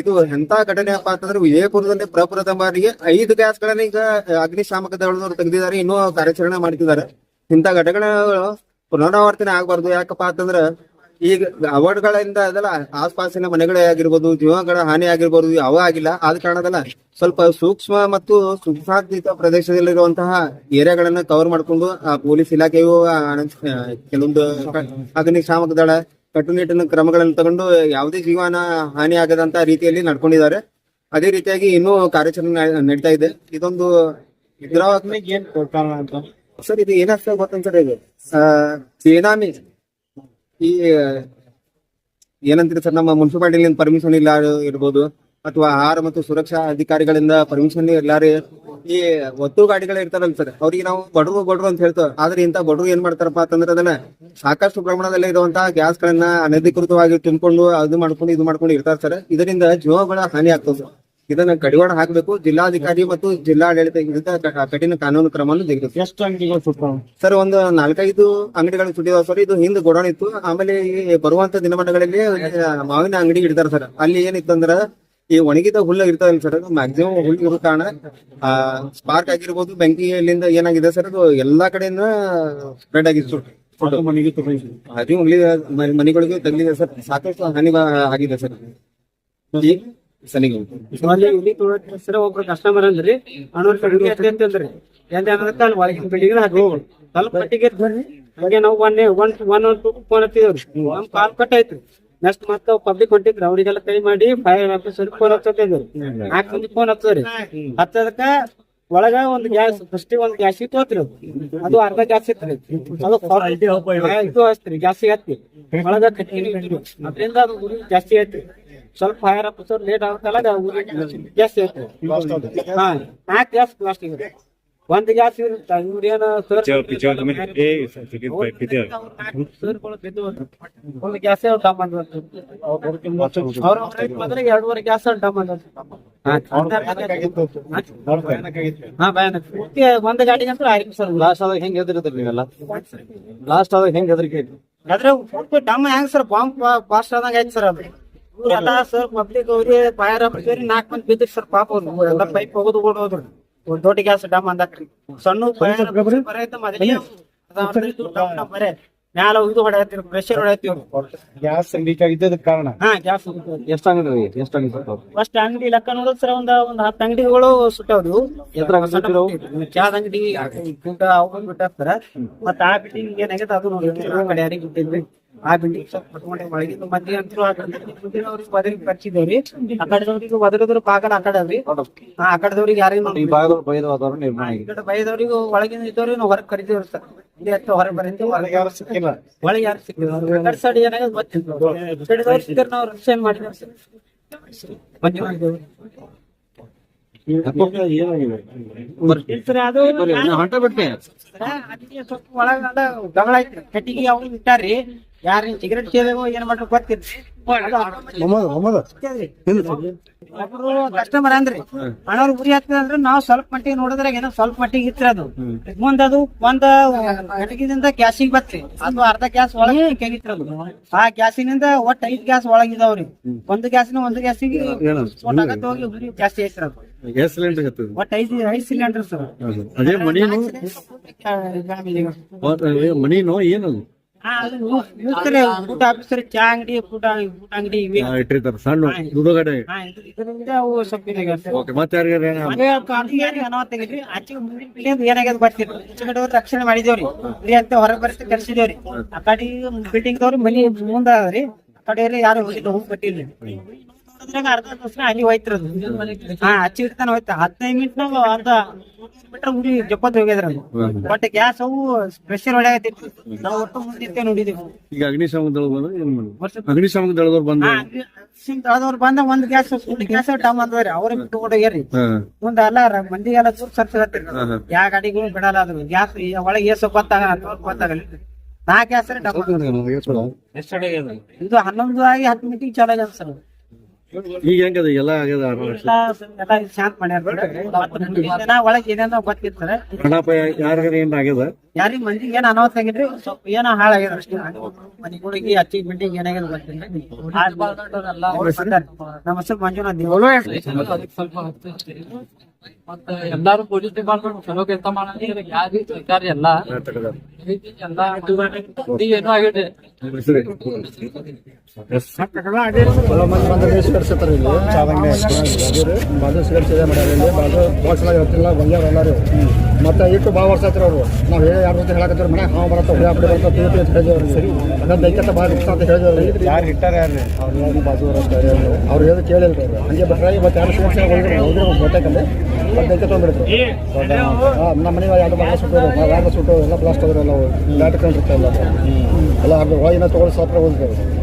ಇದು ಎಂತ ಘಟನೆಯಪ್ಪ ಅಂತಂದ್ರೆ ವಿಜಯಪುರದಲ್ಲಿ ಪ್ರಪ್ರಥಮ ಬಾರಿಗೆ ಐದು ಗ್ಯಾಸ್ ಗಳನ್ನ ಈಗ ಅಗ್ನಿಶಾಮಕ ದಳದವರು ತೆಗೆದಿದ್ದಾರೆ, ಇನ್ನೂ ಕಾರ್ಯಾಚರಣೆ ಮಾಡ್ತಿದ್ದಾರೆ. ಇಂತ ಘಟನೆಗಳು ಪುನರಾವರ್ತನೆ ಆಗಬಾರ್ದು. ಯಾಕಪ್ಪ ಅಂತಂದ್ರ ಈಗ ಅವಘಡಗಳಿಂದ ಅದೆಲ್ಲ ಆಸ್ಪಾಸಿನ ಮನೆಗಳೇ ಆಗಿರ್ಬೋದು, ಜೀವಗಳ ಹಾನಿ ಆಗಿರ್ಬೋದು ಯಾವ ಆಗಿಲ್ಲ. ಆದ ಕಾರಣದಲ್ಲ ಸ್ವಲ್ಪ ಸೂಕ್ಷ್ಮ ಮತ್ತು ಸುಸಾಧಿತ ಪ್ರದೇಶದಲ್ಲಿರುವಂತಹ ಏರಿಯಾಗಳನ್ನ ಕವರ್ ಮಾಡ್ಕೊಂಡು ಆ ಪೊಲೀಸ್ ಇಲಾಖೆಯು ಕೆಲವೊಂದು ಅಗ್ನಿಶಾಮಕ ದಳ ಕಟ್ಟುನಿಟ್ಟಿನ ಕ್ರಮಗಳನ್ನು ತಗೊಂಡು ಯಾವುದೇ ಜೀವನ ಹಾನಿ ಆಗದಂತ ರೀತಿಯಲ್ಲಿ ನಡ್ಕೊಂಡಿದ್ದಾರೆ. ಅದೇ ರೀತಿಯಾಗಿ ಇನ್ನೂ ಕಾರ್ಯಾಚರಣೆ ನಡೀತಾ ಇದೆ. ಇದೊಂದು ಇದರ ಏನ್ ಅಂತ? ಸರ್ ಇದು ಏನಾಗ್ತದೆ ಗೊತ್ತಂತ ಸರ್ ಇದು? ಬೇನಾಮಿ ಈ ಏನಂತೀರಿ ಸರ್ ನಮ್ಮ ಮುನ್ಸಿಪಾಲ್ಟಿಲಿಂದ ಪರ್ಮಿಷನ್ ಇಲ್ಲ ಇರ್ಬೋದು. ಅಥವಾ ಆಹಾರ ಮತ್ತು ಸುರಕ್ಷಾ ಅಧಿಕಾರಿಗಳಿಂದ ಪರ್ಮಿಷನ್ ಎಲ್ಲಾರಿ ಈ ಒತ್ತು ಗಾಡಿಗಳು ಇರ್ತಾರಲ್ಲ ಸರ್ ಅವ್ರಿಗೆ ನಾವು ಬಡವರು ಬಡವರು ಅಂತ ಹೇಳ್ತೇವೆ. ಆದ್ರೆ ಇಂತ ಬಡವರು ಏನ್ ಮಾಡ್ತಾರಪ್ಪ ಅಂತಂದ್ರೆ ಅದನ್ನ ಸಾಕಷ್ಟು ಪ್ರಮಾಣದಲ್ಲಿ ಇರುವಂತಹ ಗ್ಯಾಸ್ ಗಳನ್ನ ಅನಧಿಕೃತವಾಗಿ ತಿನ್ಕೊಂಡು ಅದು ಮಾಡ್ಕೊಂಡು ಇದು ಮಾಡ್ಕೊಂಡು ಇರ್ತಾರೆ. ಸರ್ ಇದರಿಂದ ಜೀವಗಳ ಹಾನಿ ಆಗ್ತದೆ. ಸರ್ ಇದನ್ನ ಕಡಿವಾಣ ಹಾಕಬೇಕು. ಜಿಲ್ಲಾಧಿಕಾರಿ ಮತ್ತು ಜಿಲ್ಲಾಡಳಿತ ಕಠಿಣ ಕಾನೂನು ಕ್ರಮವನ್ನು ತೆಗೆದು ಎಷ್ಟು ಅಂಗಡಿಗಳು ಸರ್ ಒಂದು ನಾಲ್ಕೈದು ಅಂಗಡಿಗಳು ಸುಟ್ಟಿದಾವ ಸರ್. ಇದು ಹಿಂದೆ ಗೋಡೌನ್ ಇತ್ತು. ಆಮೇಲೆ ಈ ಬರುವಂತ ದಿನಮಾನಗಳಲ್ಲಿ ಮಾವಿನ ಅಂಗಡಿ ಇಡ್ತಾರೆ ಸರ್. ಅಲ್ಲಿ ಏನಿತ್ತು ಅಂದ್ರ ಈ ಒಣಗಿದ ಹುಲ್ಲು ಇರ್ತಾವಲ್ಲ ಸರ್ ಅದು? ಮ್ಯಾಕ್ಸಿಮಮ್ ಹುಲ್ಲು ಇರೋ ಕಾರಣ ಸ್ಪಾರ್ಕ್ ಆಗಿರ್ಬೋದು ಬೆಂಕಿಯಲ್ಲಿಂದ ಏನಾಗಿದೆ ಸರ್ ಅದು? ಎಲ್ಲಾ ಕಡೆಯಿಂದ ಸ್ಪ್ರೆಡ್ ಆಗಿತ್ತು ಸರ್ ಅದು ಮನೆಗಳಿಗೂ ತಗಲಿದೆ ಸರ್. ಸಾಕಷ್ಟು ಹಾನಿ ಆಗಿದೆ ಸರ್. ಸನಿಗೆ. ಹೆಸರು ಒಬ್ರು ಕಸ್ಟಮರ್ ಅಂದ್ರಿ ಅಣ್ಣವ್ರ ಕಡೆಗೆ ಎತ್ತೆ ಅಂತಂದ್ರಿ ಎಂತ ಅನ್ನದಕ್ಕ ಅಲ್ಲಿ ಒಳಗಿನ ಬಿಲ್ಡಿಂಗ್ ಹಾಕಿ ಸ್ವಲ್ಪ ಮಟ್ಟಿಗೆ ಬರ್ರಿ ಹಂಗೆ ನಾವು one one one two phone ಹತ್ತಿದ್ರು ನಮ್ ಕಾಲ್ ಕಟ್ ಆಯ್ತು. ನೆಕ್ಸ್ಟ್ ಮತ್ತ ಪಬ್ಲಿಕ್ ಹೊಂಟಿದ್ರು ಅವ್ರಿಗೆಲ್ಲ ಕೈ ಮಾಡಿ ಫೈರ್ ಆಫೀಸರ್ ಫೋನ್ ಹಚ್ಚತ್ತಿದ್ರು ನಾಲ್ಕು ಮಂದಿ ಫೋನ್ ಹತ್ತದ್ರಿ ಹತ್ತದಕ್ಕ ಒಳಗ ಒಂದ್ ಗ್ಯಾಸ್ ಫಸ್ಟ್ ಒಂದ್ ಗ್ಯಾಸ್ ಇತ್ತು ಹೋತ್ರಿ ಅದು. ಅದು ಅರ್ಧ ಗ್ಯಾಸ್ ಇತ್ತು ಅದು ಇದು ಹಚ್ತ್ರಿ ಗ್ಯಾಸ್ ಹತ್ತಿ. ಒಳಗ ಕಟ್ಟಿ. ಅದ್ರಿಂದ ಅದು ಉರಿ ಜಾಸ್ತಿ ಆಯ್ತು. ಸ್ವಲ್ಪ ಫೈರ್ ಆಫೀಸರ್ ಲೇಟ್ ಆಗುತ್ತಲ್ಲ ಜಾಸ್ತಿ ಆಯ್ತು ಹಾ ನಾಲ್ಕು ಗ್ಯಾಸ್ ಪ್ಲಾಸ್ಟಿಕ್ ಒಂದ್ ಗ್ಯಾಸ್ ಇರುತ್ತೆ ಇವ್ರೇನ ಒಂದು ಗ್ಯಾಸ್ ಬಂದ್ರೆ ಎರಡೂವರೆ ಗ್ಯಾಸ್ ಡಮ್ ಹಾ. ಭಯಾನಕ. ಪೂರ್ತಿ ಒಂದ್ ಗಾಡಿಗಂತೂ ಆಯ್ತು ಸರ್ ಲಾಸ್ಟ್ ಆದಾಗ ಹೆಂಗ್ ಹೆದರಿದ್ರಿ ನೀವೆಲ್ಲ? ಲಾಸ್ಟ್ ಆದಾಗ ಹೆಂಗ್ ಹೆದರಿಕೆ ಐತಿ ಅದ್ರ ಪೂರ್ತಿ ಡಮ್ ಹೆಂಗ್ ಸರ್ ಬಾಂಬ್ ಫಾಸ್ಟ್ ಆದಂಗ ಆಯ್ತು ಸರ್ ಅದು. ಸರ್ ಪಬ್ಲಿಕ್ ಅವ್ರಿ ಫೈರ್ ಅಪ್ ನಾಲ್ಕು ಮಂದಿ ಬಿದ್ದಿರ್ ಸರ್ ಪಾಪ ಅವ್ರು. ಎಲ್ಲ ಪೈಪ್ ಹೋಗೋದು ಓಡ್ ಹೋದ್ರು ಒಂದ್ ದೊಡ್ಡ ಗ್ಯಾಸ್ ಡಮ್ ಅಂದಾಕ್ರಿ ಸಣ್ಣ ಬರೇ ಮ್ಯಾಲ ಇದು ಹೊಡೆಯತ್ತೀರಿ ಪ್ರೆಷರ್ ಹೊಡೆಯತ್ತೀವಿ ಗ್ಯಾಸ್ ಲೀಕ್ ಆಗಿದ್ದದ ಕಾರಣ. ಹಾ ಗ್ಯಾಸ್ ಎಷ್ಟು ಅಂಗಡಿ ಎಷ್ಟ್ ಅಂಗಡಿ ಫಸ್ಟ್ ಅಂಗಡಿ ಲೆಕ್ಕ ನೋಡಿದ್ರೆ ಸರ್ ಒಂದ್ ಒಂದ್ ಹತ್ತು ಅಂಗಡಿಗಳು ಸುಟ್ಟವ್ರು? ಚಾದ ಅಂಗಡಿ ಗುಡ್ಡ ಅವು ಬಿಟ್ಟಾರ ಮತ್ತ ಆ ಬಿಟ್ಟಿಂಗ್ ಏನಾಗೈತೆ ಅದು ನೋಡಿ ಕಡೆ ಯಾರಿಗೆ ಬಿಟ್ಟಿದ್ವಿ. ಆ ಬಿಲ್ಡಿಂಗ್ ಕಟ್ಕೊಂಡೆ ಒಳಗಿಂದ ಮಂದಿ ಅಂತೂ ಆ ಅವ್ರಿಗೆ ಬದಲಿಗೆ ಬರ್ಚಿದೇವ್ರಿ ಆ ಕಡೆದವ್ರಿಗೆ ಬಾಗಲ ಆ ಕಡೆ ಅದ್ರಿ. ಆ ಕಡೆದವ್ರಿಗೆ ಯಾರಿಗೂ ಈ ನಿರ್ಮಾಣ ಈ ಕಡೆ ಬೈದವ್ರಿಗೆ ಒಳಗಿಂದ ಇದ್ದವ್ರಿಗೆ ನಾವು ಹೊರಗೆ ಕರಿತೀವ್ರಿ ಸರ್. ಇಲ್ಲಿ ಹತ್ತು ಹೊರಗೆ ಒಳಗೆ. ಯಾರು ಸಿಕ್ಕಿಲ್ಲ? ಒಳಗೆ ಯಾರು ಸಿಕ್ಕಿಲ್ಲ? ಕಡೆ ಸೈಡ್ ಏನಾಗದು ಗೊತ್ತಿಲ್ಲ. ಸಿಡಿದವ್ರು ಸಿಕ್ಕರ್ ನಾವು ರಕ್ಷಣೆ ಮಾಡಿದ್ವಿ ಸರ್. ಮಂಜು ಮಾಡಿದ್ದೇವೆ ಸರ, ಅದಕ್ಕೆ ಸ್ವಲ್ಪ ಕಟ್ಟಿಗೆ ಅವ್ರು ಇಟ್ಟಾರ್ರಿ ಯಾರು ಸಿಗರೇಟ್ ಸೇದೋ ಏನ್ ಮಾಡ್ರಿ ಗೊತ್ತಿರ್ರಿ ಕಸ್ಟಮರ್ ಅಂದ್ರಿ ಅಣ್ಣವ್ರು ಉರಿ ಹಾಕ್ತದೆ ಅಂದ್ರೆ ನಾವ್ ಸ್ವಲ್ಪ ಮಟ್ಟಿಗೆ ನೋಡಿದ್ರಾಗ ಏನೋ ಸ್ವಲ್ಪ ಮಟ್ಟಿಗೆ ಇತ್ರ ಅದು. ಮುಂದ ಅದು ಒಂದ್ ಕಟ್ಟಿಗೆದಿಂದ ಗ್ಯಾಸಿಗೆ ಬತ್ರಿ. ಅದು ಅರ್ಧ ಗ್ಯಾಸ್ ಒಳಗೆ ಕೆಗಿತ್ರಿ ಅದು. ಆ ಗ್ಯಾಸಿನಿಂದ ಒಟ್ಟ ಐದ್ ಗ್ಯಾಸ್ ಒಳಗಿದಾವ್ರಿ ಒಂದು ಗ್ಯಾಸಿನ ಒಂದು ಗ್ಯಾಸಿಗೆ ಹೋಗಿ ಉರಿ ಜಾಸ್ತಿ ಐತ್ರದು ಗ್ಯಾಸ್ ಸಿಲಿಂಡರ್ ಐದು ಐದ್ ಸಿಲಿಂಡರ್ ಸರ್. ಅದೇ ಮಣಿನು ಮಣಿನು ಏನದು? ಊಟ ಆಫೀಸರ್ ಚಾ ಅಂಗಡಿ ಊಟ ಊಟ ಅಂಗಡಿ ಇವೆ. ಇಟ್ಟಿರ್ತಾರ ಸಣ್ಣ ದುಡುಗಡೆ ಹಾ, ಇದ್ರ- ಇದರಿಂದ ಅವು ಸ್ವಲ್ಪ ಓಕೆ ಮತ್ತೆ ಯಾರಿಗಾರ ಆಚೆ ಮುಂದಿನ ಪೀಳಿಗೆ ಏನಾಗ್ಯದ ರಕ್ಷಣೆ ಮಾಡಿದೇವ್ರಿ. ಅಂತ ಹೊರಗೆ ಬರ್ತಿ ಕರ್ಸಿದೇವ್ರಿ. ಆ ಕಡೆ ಬಿಲ್ಡಿಂಗ್ ದವ್ರು ಮನಿ ಮುಂದ ಅದ್ರಿ ಆ ಕಡೆ ಯಾರು ಹೋಗಿಲ್ಲ ಹೋಗಿ ಕೊಟ್ಟಿಲ್ರಿ ನೋಡಿದ್ರಾಗ ಅರ್ಧ ತಾಸ್ನ ಅಲ್ಲಿ ಹೋಯ್ತ್ರಿ ಹಾ ಹಚ್ಚಿ ಇರ್ತಾನ ಹೋಯ್ತ. ಹದಿನೈದು ಮಿನಿಟ್ ನಾವು ಅರ್ಧ ಮೀಟರ್ ಉಡಿ ಜಪ್ಪತ್ ಹೋಗ್ಯದ್ರ ಬಟ್ ಗ್ಯಾಸ್ ಅವು ಪ್ರೆಷರ್ ಹೊಡೆಯತ್ತಿತ್ತು ನಾವು ಒಟ್ಟು ಮುಂದಿತ್ತೆ ನೋಡಿದೀವಿ. ಈಗ ಅಗ್ನಿಶಾಮಕ ದಳ ಬಂದ್ರೆ ಏನ್ ಮಾಡೋದು ಅಗ್ನಿಶಾಮಕದೊಳಗವ್ರು ಅಗ್ನಿಶಾಮಕದೊಳಗವ್ರು ಅದವ್ರು ಬಂದ ಒಂದ್ ಗ್ಯಾಸ್ ಗ್ಯಾಸ್ ಡಮ್ ಅಂದ್ರಿ ಅವ್ರ ಬಿಟ್ಟು ಹೋಗ್ಯಾರಿ ಹಾ. ಮುಂದ ಎಲ್ಲ ಮಂದಿ ಎಲ್ಲ ದೂರ ಸರ್ಸಗತ್ತಿರಿ ಯಾವ ಗಾಡಿಗಳು ಬಿಡಲ್ಲ ಅದು. ಗ್ಯಾಸ್ ಒಳಗೆ ಏಸು ಗೊತ್ತಾಗ ಗೊತ್ತಾಗಲಿ ನಾಲ್ಕು ಗ್ಯಾಸ್ ಇದು ಹನ್ನೊಂದು ಆಗಿ ಹತ್ತು ಮಿನಿಟಿಗೆ ಚಾಲಾಗ ಆಗ್ಯದ ಸರ್. ಈಗ ಹೆಂಗದ? ಎಲ್ಲ ಆಗ್ಯದ? ಶಾಂತ ಮಾಡ್ಯಾರ ಒಳಗ್ ಏನೇನೋ ಗೊತ್ತಿರ್ತಾರೆ. ಕಡಾಪ ಯಾರಿಗಾರ ಏನ್ ಆಗ್ಯದ? ಯಾರಿಗ್ ಮಂದಿಗೆ ಏನ್ ಅನಾಹುತ ಆಗಿದ್ರಿ? ಸ್ವಲ್ಪ ಏನೋ ಹಾಳಾಗ್ಯದ ಅಷ್ಟೇ. ಮನಿಗಳಿಗೆ ಅಚ್ಚಿ ಬಿಟ್ಟಿಗೆ ಏನಾಗ್ಯದ ಗೊತ್ತಿಲ್ಲ. ನಮ್ಮ ಹೆಸರು ಮಂಜುನಾಥ್ ಎಲ್ಲಾರು ಪೊಲೀಸ್ ಡಿಪಾರ್ಟ್ಮೆಂಟ್ ಚಲೋ ಕೆಲಸ ಮಾಡಿ ಯಾರು ಸರ್ಕಾರ ಎಲ್ಲ ಸಿಗರ್ಸಿರ್ತಾರೆ ಇಲ್ಲಿ ಚಾದಂಗಡಿ ಅದು ಬಾಜು ಮಾಡ್ಯಾರ ಇಲ್ಲಿ ಮತ್ತೆ ಇಟ್ಟು ಭಾಳ ವರ್ಷ ಆಯ್ತು ಅವರು ನಾವು ಹೇಳಿ ಯಾರ ಜೊತೆ ಹೇಳಕತ್ತೀವಿ ಮನೆ ಹಾವು ಬರತ್ತ ಹುಳಿ ಹಾಕಿ ಬರತ್ತ ತೀರ್ತಿ ಅಂತ ಹೇಳಿದವ್ರು ಸರಿ ಅದ ದೈಕತ್ತ ಭಾಳ ಇಷ್ಟ ಅಂತ ಹೇಳಿದವ್ರು ಯಾರು ಹಿಟ್ಟಾರ ಯಾರು ಅವ್ರು ಬಾಜು ಅವ್ರು ಹೇಳಿ ಕೇಳಿಲ್ಲ ಹಂಗೆ ಬರ್ತಾರೆ ಮತ್ತೆ ಯಾರು ಸಿಗರ್ಸಿ ಹೋಗಿದ್ರು ಹೋಗಿದ್ರು ತೊಗೊಂಡ್ಬಿಡ್ತು ನಮ್ಮ ಮನೆ ಎರಡು ಮನೆ ಸುಟ್ಟು ಎರಡು ಸುಟ್ಟು ಎಲ್ಲ ಬ್ಲಾಸ್ಟ್ ಆದ್ರೆ ಎಲ್ಲ ಲಾಟ್ ಎಲ್ಲ ಹೋಗಿ ತೊಗೊಂಡು ಸಾತ್ರ ಹೋಗಿದ್ರು